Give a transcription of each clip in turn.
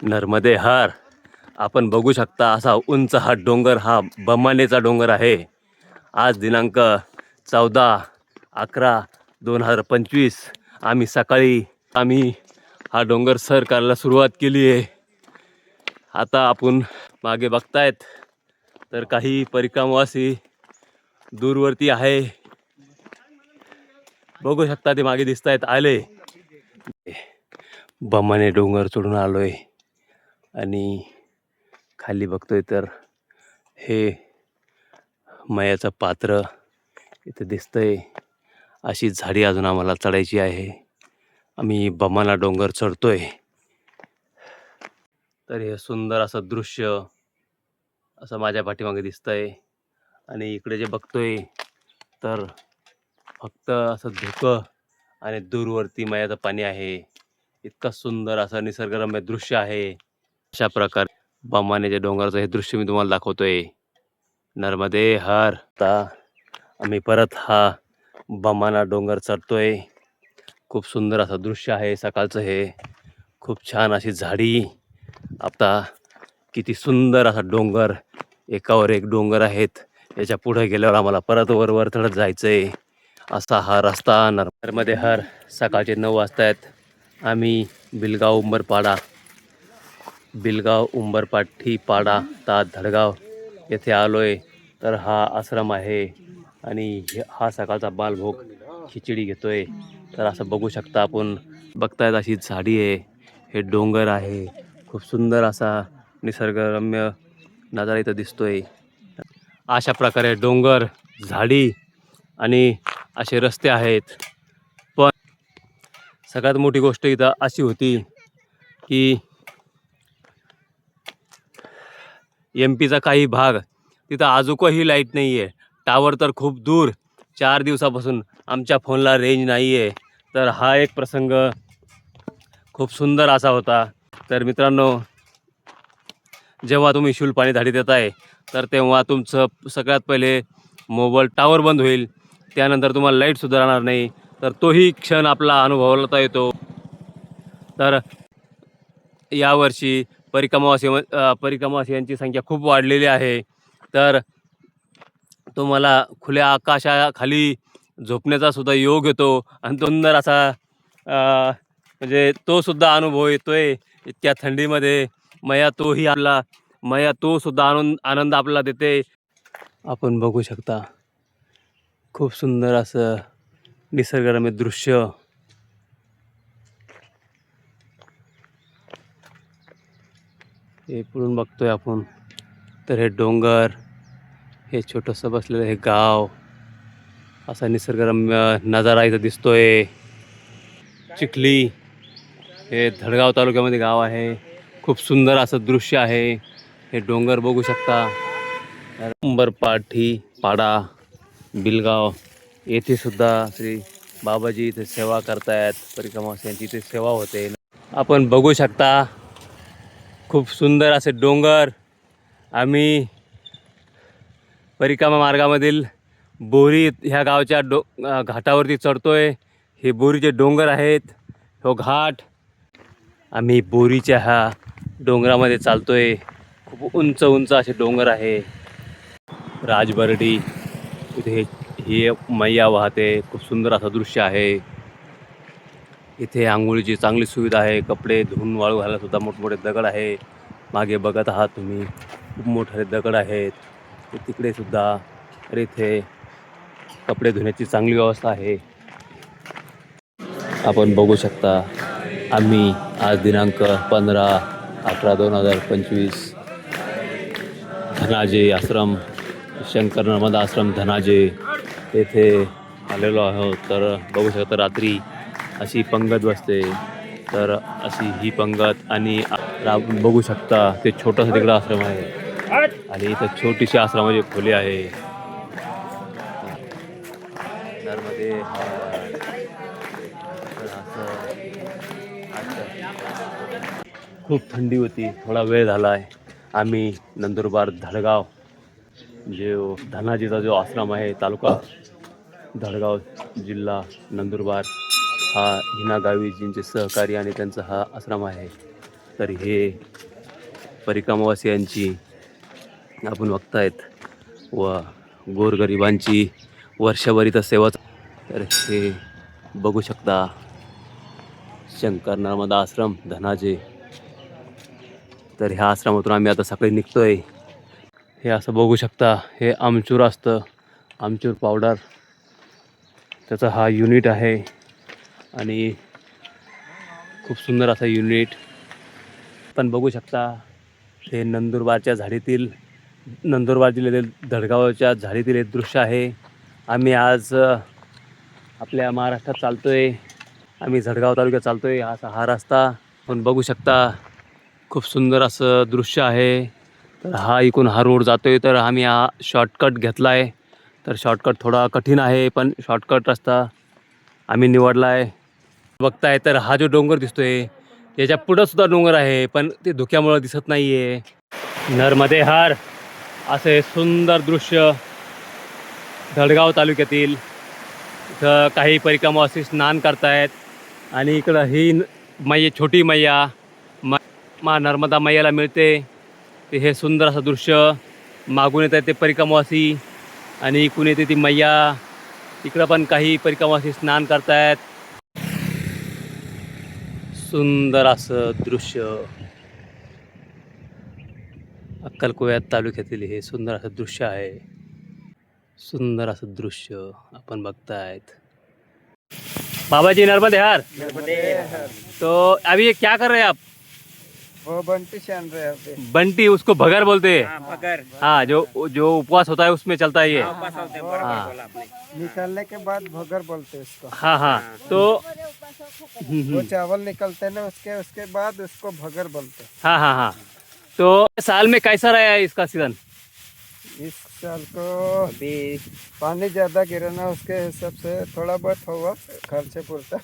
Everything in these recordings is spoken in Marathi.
नर्मदे हार. आपण बघू शकता असा उंच हा डोंगर हा बमानेचा डोंगर आहे. आज दिनांक चौदा अकरा दोन हजार पंचवीस. आम्ही सकाळी आम्ही हा डोंगर सर करायला सुरुवात केली आहे. आता आपण मागे बघतायत तर काही परिक्रमवासी दूरवरती आहे. बघू शकता ते मागे दिसत आहेत आले. बमाने डोंगर चढून आलोय. आणि खाली बघतोय तर हे मयाचं पात्र इथं दिसतंय. अशी झाडी अजून आम्हाला चढायची आहे. आम्ही बमाला डोंगर चढतोय. तर हे सुंदर असं दृश्य असं माझ्या पाठीमागे दिसतंय. आणि इकडे जे बघतोय तर फक्त असं धुकं आणि दूरवरती मयाचं पाणी आहे. इतका सुंदर असं निसर्गरम्य दृश्य आहे. अशा प्रकारे बमानेच्या डोंगराचं हे दृश्य मी तुम्हाला दाखवतोय. नर्मदे हर. आता आम्ही परत हा बमाना डोंगर चढतोय. खूप सुंदर असं दृश्य आहे सकाळचं हे. खूप छान अशी झाडी. आता किती सुंदर असा डोंगर. एकावर एक डोंगर आहेत. याच्यापुढे गेल्यावर आम्हाला परत वर वर चढत जायचंय. असा हा रस्ता नर्मदे हर. सकाळचे नऊ वाजता आहेत आम्ही बिलगाव उंबरपाडा. बिलगाव उंबरपाठी पाडा ता धडगाव येथे आलोय. तर हा आश्रम आहे आणि हा सकाळचा बालभोग खिचडी घेतोय. तर असं बघू शकता आपण. बघतायत अशी झाडी आहे. हे डोंगर आहे. खूप सुंदर असा निसर्गरम्य नजारा इथं दिसतोय. अशा प्रकारे डोंगर झाडी आणि असे रस्ते आहेत. पण सगळ्यात मोठी गोष्ट इथं अशी होती की एम पीचा काही भाग. तिथं आजूकही लाइट नाही आहे टावर तर खूप दूर. चार दिवसापासून आमच्या फोनला रेंज नाही आहे तर हा एक प्रसंग खूप सुंदर असा होता. तर मित्रांनो जेव्हा तुम्ही शुल्पाणी धाडी देत आहे तर तेव्हा तुमचं सगळ्यात पहिले मोबाईल टावर बंद होईल. त्यानंतर तुम्हाला लाईटसुद्धा राहणार नाही. तर तोही क्षण आपला अनुभवता येतो. तर यावर्षी परिक्रमावासी परिक्रमावासियांची संख्या खूप वाढलेली आहे. तर तुम्हाला खुल्या आकाशाखाली झोपण्याचा सुद्धा योग येतो. आणि सुंदर असा म्हणजे तो सुद्धा अनुभव येतोय इतक्या थंडीमध्ये. मया तोही आपला मया तो सुद्धा आनंद आनंद आपला देते. आपण बघू शकता खूप सुंदर असं निसर्गरम्य दृश्य. हे पुढून बघतोय आपण. तर हे डोंगर हे छोटंसं बसलेलं हे गाव असा निसर्गरम्य नजारा इथं दिसतोय. चिखली हे धडगाव तालुक्यामध्ये गाव आहे. खूप सुंदर असं दृश्य आहे. हे डोंगर बघू शकता. उंबरपाठी पाडा बिलगाव येथे सुद्धा श्री बाबाजी इथे सेवा करतायत. परिक्रमावासियांची इथे सेवा होते. आपण बघू शकता खूप सुंदर असे डोंगर आम्ही परिक्रमा मार्गामधील बोरी ह्या गावच्या डो घाटावरती घाटावरती चढतोय. हे बोरीचे डोंगर आहेत. हो घाट. आम्ही बोरीच्या ह्या डोंगरामध्ये चालतोय. खूप उंच उंच असे डोंगर आहे. राजबर्डी इथे हे ही मैया वाहते. खूप सुंदर असं दृश्य आहे. इथे आंघोळीची चांगली सुविधा आहे कपडे धुवून वाळू घालायलासुद्धा मोठमोठे दगड आहे. मागे बघत आहात तुम्ही खूप मोठे दगड आहेत. तिकडे सुद्धा तर इथे कपडे धुण्याची चांगली व्यवस्था आहे. आपण बघू शकता आम्ही आज दिनांक पंधरा अठरा दोन हजार पंचवीस धनाजे आश्रम शंकर नर्मदा आश्रम धनाजे येथे आलेलो आहोत. तर बघू शकता रात्री अशी पंगत बसते. तर अशी ही पंगत आणि रा बघू शकता ते छोटंसं तिकडं आश्रम आहे. आणि इथं छोटीशी आश्रमाची खोली आहे. तर खूप थंडी होती थोडा वेळ झाला आहे आम्ही नंदुरबार धडगाव जे धनाजीचा जो आश्रम आहे तालुका धडगाव जिल्हा नंदुरबार हा हिना गावीजींचे सहकारी आणि त्यांचा हा आश्रम आहे. तर हे परिक्रमावासियांची आपण बघतायत व गोरगरिबांची वर्षभरीत सेवा तर हे बघू शकता शंकर नर्मदा आश्रम धनाजे. तर ह्या आश्रमातून आम्ही आता सकाळी निघतोय. हे असं बघू शकता हे आमचूर असतं आमचूर पावडर. त्याचा हा युनिट आहे. आणि खूप सुंदर असा युनिट पण बघू शकता हे नंदुरबारच्या झाडीतील नंदुरबार जिल्ह्यातील धडगावच्या झाडीतील एक दृश्य आहे. आम्ही आज आपल्या महाराष्ट्रात चालतो आहे आम्ही झडगाव तालुक्यात चालतो आहे असा हा रस्ता. पण बघू शकता खूप सुंदर असं दृश्य आहे. तर हा इकून हा रोड जातो आहे तर आम्ही हा शॉर्टकट घेतला आहे तर शॉर्टकट थोडा कठीण आहे पण शॉर्टकट रस्ता आम्ही निवडला आहे बघताय तर हा जो डोंगर दिसतोय याच्या पुढं सुद्धा डोंगर आहे पण ते धुक्यामुळं दिसत नाही आहे हार असे सुंदर दृश्य धडगाव तालुक्यातील इथं काही परिक्रमावासी स्नान करतायत. आणि इकडं ही मैया छोटी मैया मा मा नर्मदा मैयाला मिळते. ते हे सुंदर असं दृश्य मागून येत आहेत ते परिक्रमावासी आणि इकून येते ती मैया. इकडं पण काही परिक्रमावासी स्नान करतायत. सुंदर असं दृश्य अक्कलकोव्यात तालुक्यातील हे सुंदर असं दृश्य आहे. सुंदर असं दृश्य आपण बघतायत. बाबा जी नर्मदे हार. तो अभी ये क्या कर रहे आप? वो बंटी छान रहे हैं बंटी उसको भगर बोलते हैं? भगर। हाँ जो जो उपवास होता है उसमें चलता है ये। हाँ निकलने के बाद भगर बोलते उसको। हाँ हाँ तो वो चावल निकलते ना उसके उसके बाद उसको भगर बोलते हाँ हाँ हाँ। तो साल में कैसा रहा है इसका सीज़न? इस साल को। अभी पानी ज़्यादा गिरा ना उसके हिसाब से थोड़ा बहुत हुआ खर्चे पुरता।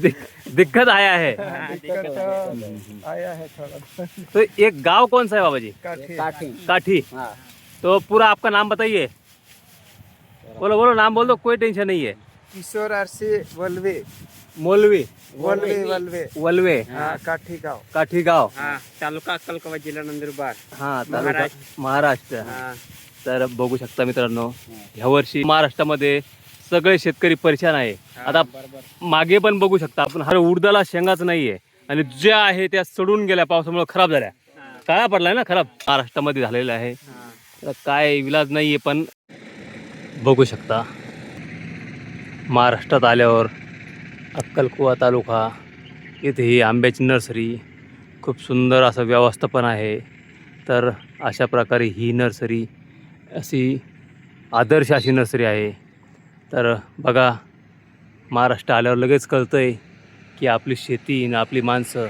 दिक- दिक्कत आया है। दिक्कत तो आया है। थोड़ा। तो एक गाँव कौन सा है बाबा जी? काठी। काठी। तो पूरा आपका नाम बताइए। बोलो बोलो नाम बोल दो कोई टेंशन नहीं है। किशोर आरसी वलवे मौलवी. वलवे वलवे. वलवे. हाँ काठी गाँव काठी गाव हाँ तालुका अक्कलकोवा जिल्हा नंदुरबार. हा तालुका महाराष्ट्र. हाँ. तर बघू शकता मित्रांनो ह्या वर्षी महाराष्ट्रामध्ये सगळे शेतकरी परेशान आहे. आता मागे पण बघू शकता आपण हा उडदाला शेंगाच नाहीये. आणि ज्या आहे त्या सडून गेल्या पावसामुळे खराब झाल्या. काळा पडलाय ना खराब? महाराष्ट्रामध्ये झालेला आहे. तर काय विलाज नाहीये पण बघू शकता. महाराष्ट्रात आल्यावर अक्कलकुवा तालुका. इथे ही आंब्याची नर्सरी खूप सुंदर असं व्यवस्थापन आहे. तर अशा प्रकारे ही नर्सरी अशी आदर्श अशी नर्सरी आहे. तर बघा महाराष्ट्र आल्यावर लगेच कळतं आहे की आपली शेती आणि आपली माणसं